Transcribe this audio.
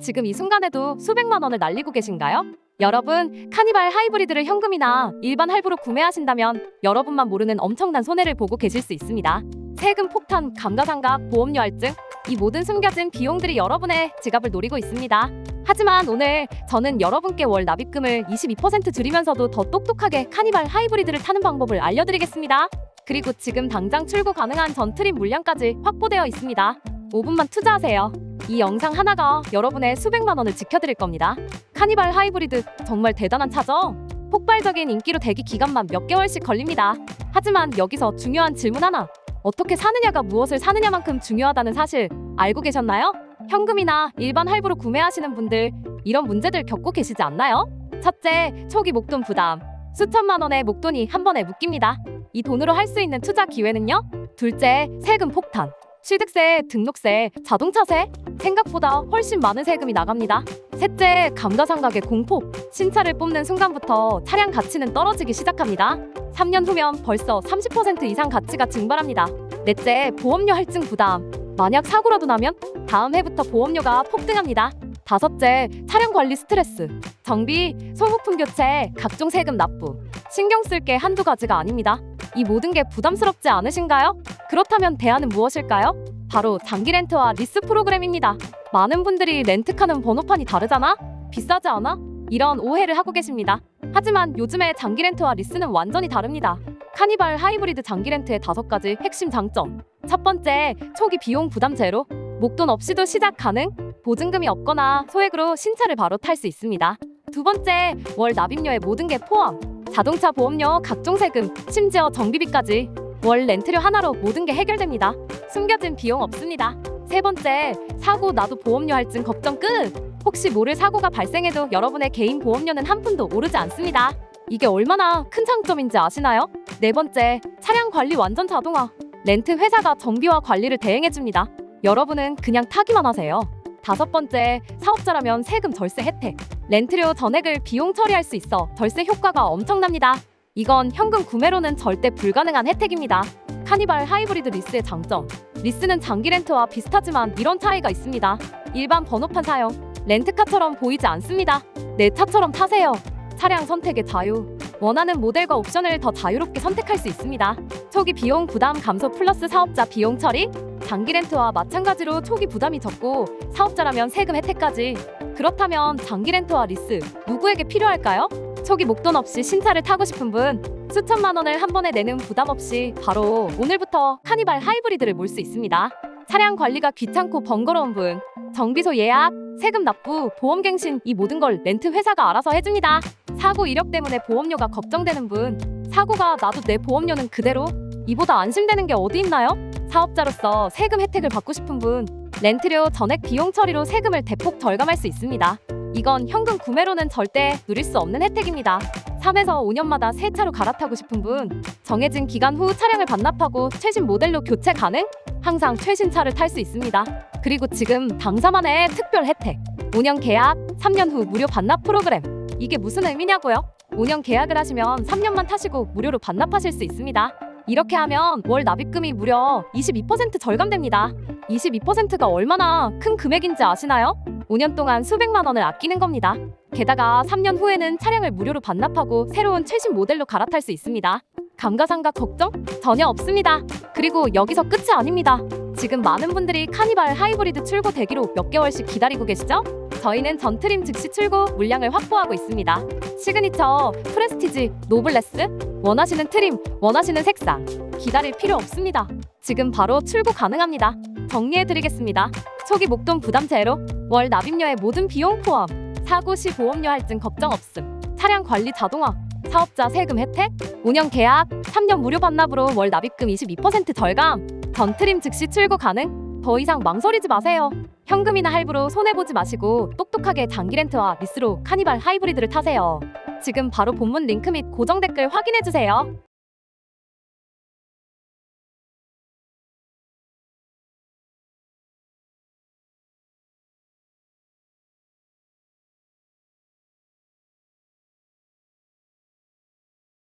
지금 이 순간에도 수백만 원을 날리고 계신가요? 여러분, 카니발 하이브리드를 현금이나 일반 할부로 구매하신다면 여러분만 모르는 엄청난 손해를 보고 계실 수 있습니다. 세금 폭탄, 감가상각, 보험료 할증, 이 모든 숨겨진 비용들이 여러분의 지갑을 노리고 있습니다. 하지만 오늘 저는 여러분께 월 납입금을 22% 줄이면서도 더 똑똑하게 카니발 하이브리드를 타는 방법을 알려드리겠습니다. 그리고 지금 당장 출고 가능한 전 트림 물량까지 확보되어 있습니다. 5분만 투자하세요. 이 영상 하나가 여러분의 수백만 원을 지켜드릴 겁니다. 카니발 하이브리드 정말 대단한 차죠? 폭발적인 인기로 대기 기간만 몇 개월씩 걸립니다. 하지만 여기서 중요한 질문 하나. 어떻게 사느냐가 무엇을 사느냐만큼 중요하다는 사실 알고 계셨나요? 현금이나 일반 할부로 구매하시는 분들 이런 문제들 겪고 계시지 않나요? 첫째, 초기 목돈 부담. 수천만 원의 목돈이 한 번에 묶입니다. 이 돈으로 할 수 있는 투자 기회는요? 둘째, 세금 폭탄. 취득세, 등록세, 자동차세 생각보다 훨씬 많은 세금이 나갑니다. 셋째, 감가상각의 공포. 신차를 뽑는 순간부터 차량 가치는 떨어지기 시작합니다. 3년 후면 벌써 30% 이상 가치가 증발합니다. 넷째, 보험료 할증 부담. 만약 사고라도 나면 다음 해부터 보험료가 폭등합니다. 다섯째, 차량 관리 스트레스. 정비, 소모품 교체, 각종 세금 납부. 신경 쓸 게 한두 가지가 아닙니다. 이 모든 게 부담스럽지 않으신가요? 그렇다면 대안은 무엇일까요? 바로 장기 렌트와 리스 프로그램입니다. 많은 분들이 렌트카는 번호판이 다르잖아? 비싸지 않아? 이런 오해를 하고 계십니다. 하지만 요즘에 장기 렌트와 리스는 완전히 다릅니다. 카니발 하이브리드 장기 렌트의 다섯 가지 핵심 장점. 첫 번째, 초기 비용 부담 제로. 목돈 없이도 시작 가능. 보증금이 없거나 소액으로 신차를 바로 탈 수 있습니다. 두 번째, 월 납입료의 모든 게 포함. 자동차 보험료, 각종 세금, 심지어 정비비까지 월 렌트료 하나로 모든 게 해결됩니다. 숨겨진 비용 없습니다. 세 번째, 사고 나도 보험료 할증 걱정 끝. 혹시 모를 사고가 발생해도 여러분의 개인 보험료는 한 푼도 오르지 않습니다. 이게 얼마나 큰 장점인지 아시나요? 네 번째, 차량 관리 완전 자동화. 렌트 회사가 정비와 관리를 대행해줍니다. 여러분은 그냥 타기만 하세요. 다섯 번째, 사업자라면 세금 절세 혜택. 렌트료 전액을 비용 처리할 수 있어 절세 효과가 엄청납니다. 이건 현금 구매로는 절대 불가능한 혜택입니다. 카니발 하이브리드 리스의 장점. 리스는 장기 렌트와 비슷하지만 이런 차이가 있습니다. 일반 번호판 사용. 렌트카처럼 보이지 않습니다. 내 차처럼 타세요. 차량 선택의 자유. 원하는 모델과 옵션을 더 자유롭게 선택할 수 있습니다. 초기 비용 부담 감소 플러스 사업자 비용 처리. 장기 렌트와 마찬가지로 초기 부담이 적고 사업자라면 세금 혜택까지. 그렇다면 장기 렌트와 리스 누구에게 필요할까요? 초기 목돈 없이 신차를 타고 싶은 분, 수천만 원을 한 번에 내는 부담 없이 바로 오늘부터 카니발 하이브리드를 몰 수 있습니다. 차량 관리가 귀찮고 번거로운 분, 정비소 예약, 세금 납부, 보험 갱신 이 모든 걸 렌트 회사가 알아서 해줍니다. 사고 이력 때문에 보험료가 걱정되는 분, 사고가 나도 내 보험료는 그대로 이보다 안심되는 게 어디 있나요? 사업자로서 세금 혜택을 받고 싶은 분, 렌트료 전액 비용 처리로 세금을 대폭 절감할 수 있습니다. 이건 현금 구매로는 절대 누릴 수 없는 혜택입니다. 3에서 5년마다 새 차로 갈아타고 싶은 분, 정해진 기간 후 차량을 반납하고 최신 모델로 교체 가능? 항상 최신 차를 탈 수 있습니다. 그리고 지금 당사만의 특별 혜택, 5년 계약, 3년 후 무료 반납 프로그램. 이게 무슨 의미냐고요? 5년 계약을 하시면 3년만 타시고 무료로 반납하실 수 있습니다. 이렇게 하면 월 납입금이 무려 22% 절감됩니다. 22%가 얼마나 큰 금액인지 아시나요? 5년 동안 수백만 원을 아끼는 겁니다. 게다가 3년 후에는 차량을 무료로 반납하고 새로운 최신 모델로 갈아탈 수 있습니다. 감가상각 걱정? 전혀 없습니다. 그리고 여기서 끝이 아닙니다. 지금 많은 분들이 카니발 하이브리드 출고 대기로 몇 개월씩 기다리고 계시죠? 저희는 전트림 즉시 출고 물량을 확보하고 있습니다. 시그니처, 프레스티지, 노블레스, 원하시는 트림, 원하시는 색상 기다릴 필요 없습니다. 지금 바로 출고 가능합니다. 정리해드리겠습니다. 초기 목돈 부담 제로, 월 납입료의 모든 비용 포함, 사고 시 보험료 할증 걱정 없음, 차량 관리 자동화, 사업자 세금 혜택, 5년 계약, 3년 무료 반납으로 월 납입금 22% 절감, 전트림 즉시 출고 가능. 더 이상 망설이지 마세요. 현금이나 할부로 손해보지 마시고 똑똑하게 장기 렌트와 리스로 카니발 하이브리드를 타세요. 지금 바로 본문 링크 및 고정 댓글 확인해주세요.